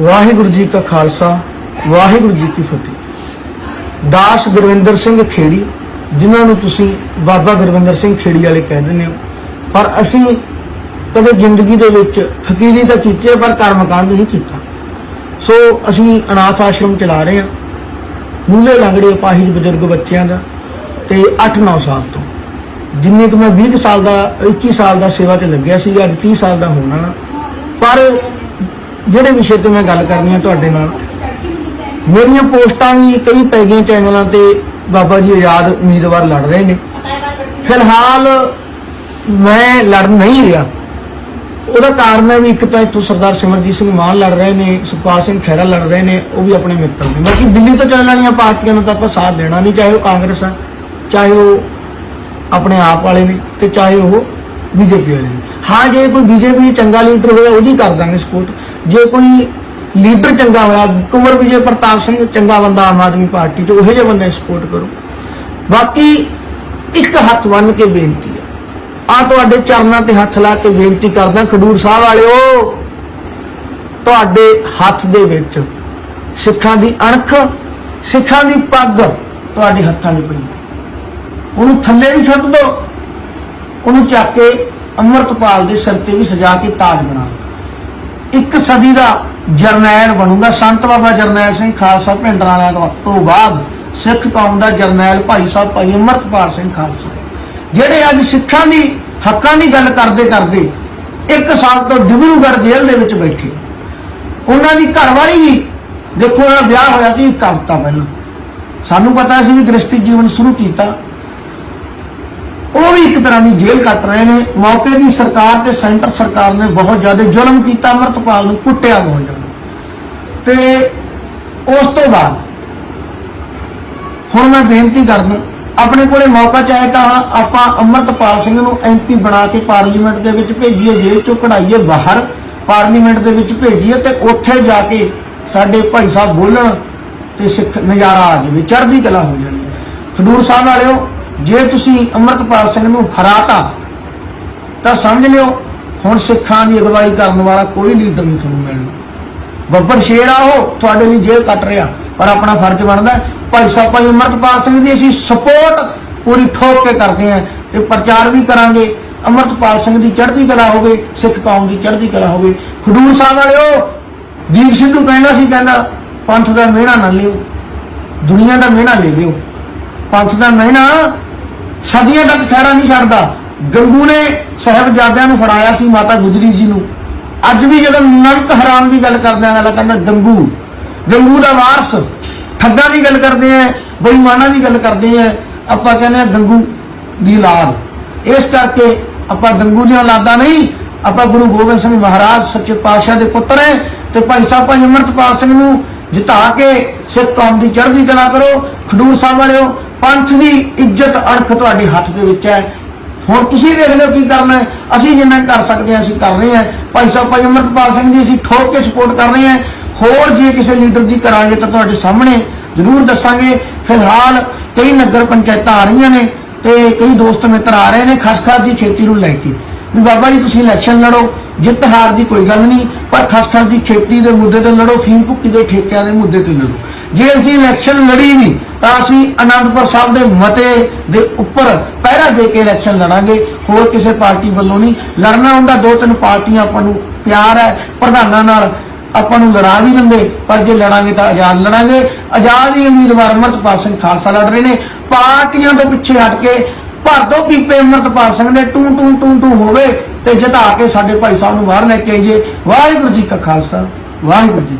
ਵਾਹਿਗੁਰੂ ਜੀ ਕਾ ਖਾਲਸਾ, ਵਾਹਿਗੁਰੂ ਜੀ ਕੀ ਫਤਿਹ। ਦਾਸ ਗੁਰਵਿੰਦਰ ਸਿੰਘ ਖੇੜੀ, ਜਿਨ੍ਹਾਂ ਨੂੰ ਤੁਸੀਂ ਬਾਬਾ ਗੁਰਵਿੰਦਰ ਸਿੰਘ ਖੇੜੀ ਵਾਲੇ ਕਹਿ ਦਿੰਦੇ ਹੋ, ਪਰ ਅਸੀਂ ਕਦੇ ਜ਼ਿੰਦਗੀ ਦੇ ਵਿੱਚ ਫਕੀਰੀ ਤਾਂ ਕੀਤੀ ਹੈ, ਪਰ ਕਰਮਕਾਂਡ ਨਹੀਂ ਕੀਤਾ। ਸੋ ਅਸੀਂ ਅਨਾਥ ਆਸ਼ਰਮ ਚਲਾ ਰਹੇ ਹਾਂ, ਮੂਲੇ ਲੰਗੜੇ ਅਪਾਹਿਜ ਬਜ਼ੁਰਗ ਬੱਚਿਆਂ ਦਾ, ਤੇ 8-9 ਸਾਲ ਤੋਂ। ਜਿੰਨੇ ਕਿ ਮੈਂ 20 ਕੁ ਸਾਲ ਦਾ 21 ਸਾਲ ਦਾ ਸੇਵਾ ਤੇ ਲੱਗਿਆ ਸੀ, ਅੱਜ 30 ਸਾਲ ਦਾ ਹੋਣਾ ਨਾ ਪਰ ਜਿਹੜੇ ਵਿਸ਼ੇ ਤੇ ਮੈਂ ਗੱਲ ਕਰਨੀ ਹੈ ਤੁਹਾਡੇ ਨਾਲ, ਮੇਰੀਆਂ ਪੋਸਟਾਂ ਵੀ ਕਈ ਪੈ ਗਈਆਂ ਚੈਨਲਾਂ ਤੇ, ਬਾਬਾ ਜੀ ਆਜ਼ਾਦ ਉਮੀਦਵਾਰ ਲੜ ਰਹੇ ਨੇ। ਫਿਲਹਾਲ ਮੈਂ ਲੜ ਨਹੀਂ ਰਿਹਾ। ਉਹਦਾ ਕਾਰਨ ਹੈ ਵੀ ਇੱਕ ਤਾਂ ਇੱਥੋਂ ਸਰਦਾਰ ਸਿਮਰਜੀਤ ਸਿੰਘ ਮਾਨ ਲੜ ਰਹੇ ਨੇ, ਸੁਖਪਾਲ ਸਿੰਘ ਖਹਿਰਾ ਲੜ ਰਹੇ ਨੇ, ਉਹ ਵੀ ਆਪਣੇ ਮਿੱਤਰ ਨੇ। ਬਾਕੀ ਦਿੱਲੀ ਤੋਂ ਚੱਲਣ ਵਾਲੀਆਂ ਪਾਰਟੀਆਂ ਨੂੰ ਤਾਂ ਆਪਾਂ ਸਾਥ ਦੇਣਾ ਨਹੀਂ, ਚਾਹੇ ਉਹ ਕਾਂਗਰਸ ਆ, ਚਾਹੇ ਉਹ ਆਪਣੇ ਆਪ ਵਾਲੇ ਨੇ ਤੇ ਚਾਹੇ ਉਹ ਬੀਜੇਪੀ ਵਾਲੇ ਨੇ। ਹਾਂ, ਜੇ ਕੋਈ ਬੀਜੇਪੀ ਚੰਗਾ ਲੀਡਰ ਹੋਇਆ ਉਹਦੀ ਕਰ ਦਾਂਗੇ ਸਪੋਰਟ ਜੇ ਕੋਈ ਲੀਡਰ ਚੰਗਾ ਹੋਇਆ, ਕੁੰਵਰ ਵਿਜੇ ਪ੍ਰਤਾਪ ਸਿੰਘ ਚੰਗਾ ਬੰਦਾ ਆਮ ਆਦਮੀ ਪਾਰਟੀ ਤੋਂ, ਉਹੋ ਜਿਹੇ ਬੰਦੇ ਸਪੋਰਟ ਕਰੋ। ਬਾਕੀ ਇੱਕ ਹੱਥ ਬੰਨ ਕੇ ਬੇਨਤੀ ਹੈ ਆ ਤੁਹਾਡੇ ਚਰਨਾਂ ਤੇ ਹੱਥ ਲਾ ਕੇ ਬੇਨਤੀ ਕਰਦਾ, ਖਡੂਰ ਸਾਹਿਬ ਵਾਲਿਓ, ਤੁਹਾਡੇ ਹੱਥ ਦੇ ਵਿੱਚ ਸਿੱਖਾਂ ਦੀ ਅਣਖ, ਸਿੱਖਾਂ ਦੀ ਪੱਗ ਤੁਹਾਡੇ ਹੱਥਾਂ 'ਚ ਪਈ ਹੈ। ਉਹਨੂੰ ਥੱਲੇ ਵੀ ਛੱਡ ਦਿਓ ਉਹਨੂੰ ਚੱਕ ਕੇ ਅੰਮ੍ਰਿਤਪਾਲ ਦੇ ਸਿਰ ਤੇ ਵੀ ਸਜਾ ਕੇ ਤਾਜ ਬਣਾ ਇੱਕ ਸਦੀ ਦਾ ਜਰਨੈਲ ਬਣੂਗਾ, ਸੰਤ ਬਾਬਾ ਜਰਨੈਲ ਸਿੰਘ ਖਾਲਸਾ ਪਿੰਡ ਵਾਲਿਆਂ ਤੋਂ ਬਾਅਦ ਸਿੱਖ ਕੌਮ ਦਾ ਜਰਨੈਲ ਭਾਈ ਸਾਹਿਬ ਭਾਈ ਅੰਮ੍ਰਿਤਪਾਲ ਸਿੰਘ ਖਾਲਸਾ। ਜਿਹੜੇ ਅੱਜ ਸਿੱਖਾਂ ਦੀ ਹੱਕਾਂ ਦੀ ਗੱਲ ਕਰਦੇ ਕਰਦੇ ਇੱਕ ਸਾਲ ਤੋਂ ਡਿਬਰੂਗੜ੍ਹ ਜੇਲ੍ਹ ਦੇ ਵਿੱਚ ਬੈਠੇ। ਉਹਨਾਂ ਦੀ ਘਰਵਾਲੀ ਵੀ ਦੇਖੋ ਉਹਦਾ ਵਿਆਹ ਹੋਇਆ ਸੀ ਇੱਕ ਹਫ਼ਤਾ ਪਹਿਲਾਂ। ਸਾਨੂੰ ਪਤਾ ਸੀ ਵੀ ਗ੍ਰਸਤੀ ਜੀਵਨ ਸ਼ੁਰੂ ਕੀਤਾ। ਉਹ ਵੀ ਇੱਕ ਤਰ੍ਹਾਂ ਦੀ ਜੇਲ੍ਹ ਕੱਟ ਰਹੇ ਨੇ। ਮੌਕੇ ਦੀ ਸਰਕਾਰ ਤੇ ਸੈਂਟਰ ਸਰਕਾਰ ਨੇ ਬਹੁਤ ਜ਼ਿਆਦਾ ਜ਼ੁਲਮ ਕੀਤਾ, ਅਮਰਤਪਾਲ ਨੂੰ ਕੁੱਟਿਆ ਬਹੁਤ ਜ਼ਿਆਦਾ। ਤੇ ਉਸ ਤੋਂ ਬਾਅਦ ਹੁਣ ਮੈਂ ਬੇਨਤੀ ਕਰਦਾ, ਆਪਣੇ ਕੋਲੇ ਮੌਕਾ ਚਾਹੇ ਤਾਂ ਆਪਾਂ ਅਮਰਤਪਾਲ ਸਿੰਘ ਨੂੰ ਐਮਪੀ ਬਣਾ ਕੇ ਪਾਰਲੀਮੈਂਟ ਦੇ ਵਿੱਚ ਭੇਜੀਏ, ਜੇਲ੍ਹ ਚੋਂ ਕਢਾਈਏ, ਬਾਹਰ ਪਾਰਲੀਮੈਂਟ ਦੇ ਵਿੱਚ ਭੇਜੀਏ ਤੇ ਉੱਥੇ ਜਾ ਕੇ ਸਾਡੇ ਭਾਈ ਸਾਹਿਬ ਬੋਲਣ ਤੇ ਸਿੱਖ ਨਜ਼ਾਰਾ ਆ ਜਾਵੇ, ਚੜ੍ਹਦੀ ਕਲਾ ਹੋ ਜਾਣੀ। ਖਡੂਰ ਸਾਹਿਬ ਵਾਲਿਓ ਜੇ ਤੁਸੀਂ ਅੰਮ੍ਰਿਤਪਾਲ ਸਿੰਘ ਨੂੰ ਹਰਾਤਾ, ਤਾਂ ਸਮਝ ਲਿਓ, ਹੁਣ ਸਿੱਖਾਂ ਦੀ ਅਗਵਾਈ ਕਰਨ ਵਾਲਾ ਕੋਈ ਲੀਡਰ ਨਹੀਂ ਤੁਹਾਨੂੰ ਮਿਲਣਾ। ਬੱਬਰ ਸ਼ੇਰ ਆ ਉਹ ਤੁਹਾਡੇ ਲਈ ਜੇਲ੍ਹ ਕੱਟ ਰਿਹਾ, ਪਰ ਆਪਣਾ ਫਰਜ਼ ਬਣਦਾ ਭਾਈ ਸਾਹਿਬ, ਭਾਈ ਅੰਮ੍ਰਿਤਪਾਲ ਸਿੰਘ ਦੀ ਅਸੀਂ ਸਪੋਰਟ ਪੂਰੀ ਠੋਕ ਕੇ ਕਰਦੇ ਹਾਂ ਤੇ ਪ੍ਰਚਾਰ ਵੀ ਕਰਾਂਗੇ। ਅੰਮ੍ਰਿਤਪਾਲ ਸਿੰਘ ਦੀ ਚੜ੍ਹਦੀ ਕਲਾ ਹੋਵੇ, ਸਿੱਖ ਕੌਮ ਦੀ ਚੜ੍ਹਦੀ ਕਲਾ ਹੋਵੇ। ਖਡੂਰ ਸਾਹਿਬ ਵਾਲਿਓ, ਦੀਪ ਸਿੱਧੂ ਕਹਿੰਦਾ ਸੀ, ਕਹਿੰਦਾ, ਪੰਥ ਦਾ ਮਿਹਣਾ ਨਾ ਲਿਓ, ਦੁਨੀਆ ਦਾ ਮਿਹਣਾ ਲੈ ਲਿਓ। ਪੰਥ ਦਾ ਮਿਹਣਾ ਸਦੀਆਂ ਤੱਕ ਖੈਰਾ ਨਹੀਂ ਛੱਡਦਾ। ਗੰਗੂ ਨੇ ਸਾਹਿਬਜ਼ਾਦਿਆਂ ਨੂੰ ਫੜਾਇਆ ਸੀ ਮਾਤਾ ਗੁਜਰੀ ਜੀ ਨੂੰ। ਅੱਜ ਵੀ ਜਦੋਂ ਨਰਕ ਹਰਾਮ ਦੀ ਗੱਲ ਕਰਦੇ ਆ ਕਹਿੰਦਾ ਗੰਗੂ। ਗੰਗੂ ਦਾ ਵਾਰਸ, ਠੱਗਾਂ ਦੀ ਗੱਲ ਕਰਦੇ ਆ ਬੇਈਮਾਨਾਂ ਦੀ ਗੱਲ ਕਰਦੇ ਆ ਆਪਾਂ ਕਹਿੰਦੇ ਆ ਗੰਗੂ ਦੀ ਲਾਦ ਇਸ ਕਰਕੇ ਆਪਾਂ ਗੰਗੂ ਦੀਆਂ ਲਾਦਾਂ ਨਹੀਂ, ਆਪਾਂ ਗੁਰੂ ਗੋਬਿੰਦ ਸਿੰਘ ਮਹਾਰਾਜ ਸੱਚੇ ਪਾਤਸ਼ਾਹ ਦੇ ਪੁੱਤਰ ਹੈ ਤੇ ਭਾਈ ਸਾਹਿਬ ਭਾਈ ਅਮਰਤਪਾਲ ਸਿੰਘ ਨੂੰ ਜਿਤਾ ਕੇ ਸਿੱਖ ਕੌਮ ਦੀ ਚੜ੍ਹਦੀ ਕਲਾ ਕਰੋ, ਖਡੂਰ ਸਾਹਿਬ ਵਾਲਿਓ ਪੰਥ ਦੀ ਇੱਜ਼ਤ ਅਣਖ ਤੁਹਾਡੇ ਹੱਥ ਦੇ ਵਿੱਚ ਹੈ। ਹੁਣ ਤੁਸੀਂ ਦੇਖ ਲਓ ਕੀ ਕਰਨਾ ਅਸੀਂ ਜਿੰਨਾ ਕਰ ਸਕਦੇ ਹਾਂ, ਅਸੀਂ ਕਰ ਰਹੇ ਹਾਂ। ਭਾਈ ਸਾਹਿਬ, ਭਾਈ ਅਮਰਤਪਾਲ ਸਿੰਘ ਜੀ, ਅਸੀਂ ਠੋਕ ਕੇ ਸਪੋਰਟ ਕਰ ਰਹੇ ਹਾਂ। ਹੋਰ ਜੇ ਕਿਸੇ ਲੀਡਰ ਦੀ ਕਰਾਂਗੇ ਤਾਂ ਤੁਹਾਡੇ ਸਾਹਮਣੇ ਜ਼ਰੂਰ ਦੱਸਾਂਗੇ। ਫਿਲਹਾਲ ਕਈ ਨਗਰ ਪੰਚਾਇਤਾਂ ਆ ਰਹੀਆਂ ਨੇ ਤੇ ਕਈ ਦੋਸਤ ਮਿੱਤਰ ਆ ਰਹੇ ਨੇ, ਖਸਖਸ ਦੀ ਖੇਤੀ ਨੂੰ ਲੈ ਕੇ। ਵੀ ਬਾਬਾ ਜੀ, ਤੁਸੀਂ ਇਲੈਕਸ਼ਨ ਲੜੋ, ਜਿੱਤ ਹਾਰ ਦੀ ਕੋਈ ਗੱਲ ਨਹੀਂ, ਪਰ ਖਸਖਸ ਦੀ ਖੇਤੀ ਦੇ ਮੁੱਦੇ ਤੇ ਲੜੋ, ਫੀਮ ਭੁੱਕੀ ਦੇ ਠੇਕਿਆਂ ਦੇ ਮੁੱਦੇ ਤੇ ਲੜੋ। ਜੇ ਅਸੀਂ ਇਲੈਕਸ਼ਨ ਲੜੀ ਨਹੀਂ, ਤਾਂ ਅਸੀਂ ਅਨੰਦਪੁਰ ਸਾਹਿਬ ਦੇ ਮਤੇ ਦੇ ਉੱਪਰ ਪਹਿਰਾ ਦੇ ਕੇ ਇਲੈਕਸ਼ਨ ਲੜਾਂਗੇ। ਹੋਰ ਕਿਸੇ ਪਾਰਟੀ ਵੱਲੋਂ ਨਹੀਂ। ਲੜਨਾ ਹੁੰਦਾ, ਦੋ ਤਿੰਨ ਪਾਰਟੀਆਂ ਆਪਾਂ ਨੂੰ ਪਿਆਰ ਹੈ, ਪ੍ਰਧਾਨਾਂ ਨਾਲ ਆਪਾਂ ਨੂੰ ਲੜਾ ਵੀ ਦਿੰਦੇ, ਪਰ ਜੇ ਲੜਾਂਗੇ ਤਾਂ ਆਜ਼ਾਦ ਲੜਾਂਗੇ। ਆਜ਼ਾਦ ਹੀ ਉਮੀਦਵਾਰ ਅਮਰਤਪਾਲ ਸਿੰਘ ਖਾਲਸਾ ਲੜ ਰਹੇ ਨੇ। ਪਾਰਟੀਆਂ ਤੋਂ ਪਿੱਛੇ ਹਟ ਕੇ ਭਰ ਦੋ ਪੀਪੇ ਅਮਰਤਪਾਲ ਸਿੰਘ ਦੇ, ਟੂ ਟੂ ਟੂ ਟੂ ਹੋਵੇ ਤੇ ਜਿਤਾ ਕੇ ਸਾਡੇ ਭਾਈ ਸਾਹਿਬ ਨੂੰ ਬਾਹਰ ਲੈ ਕੇ ਆਈਏ। ਵਾਹਿਗੁਰੂ ਜੀ ਕਾ ਖਾਲਸਾ, ਵਾਹਿਗੁਰੂ ਜੀ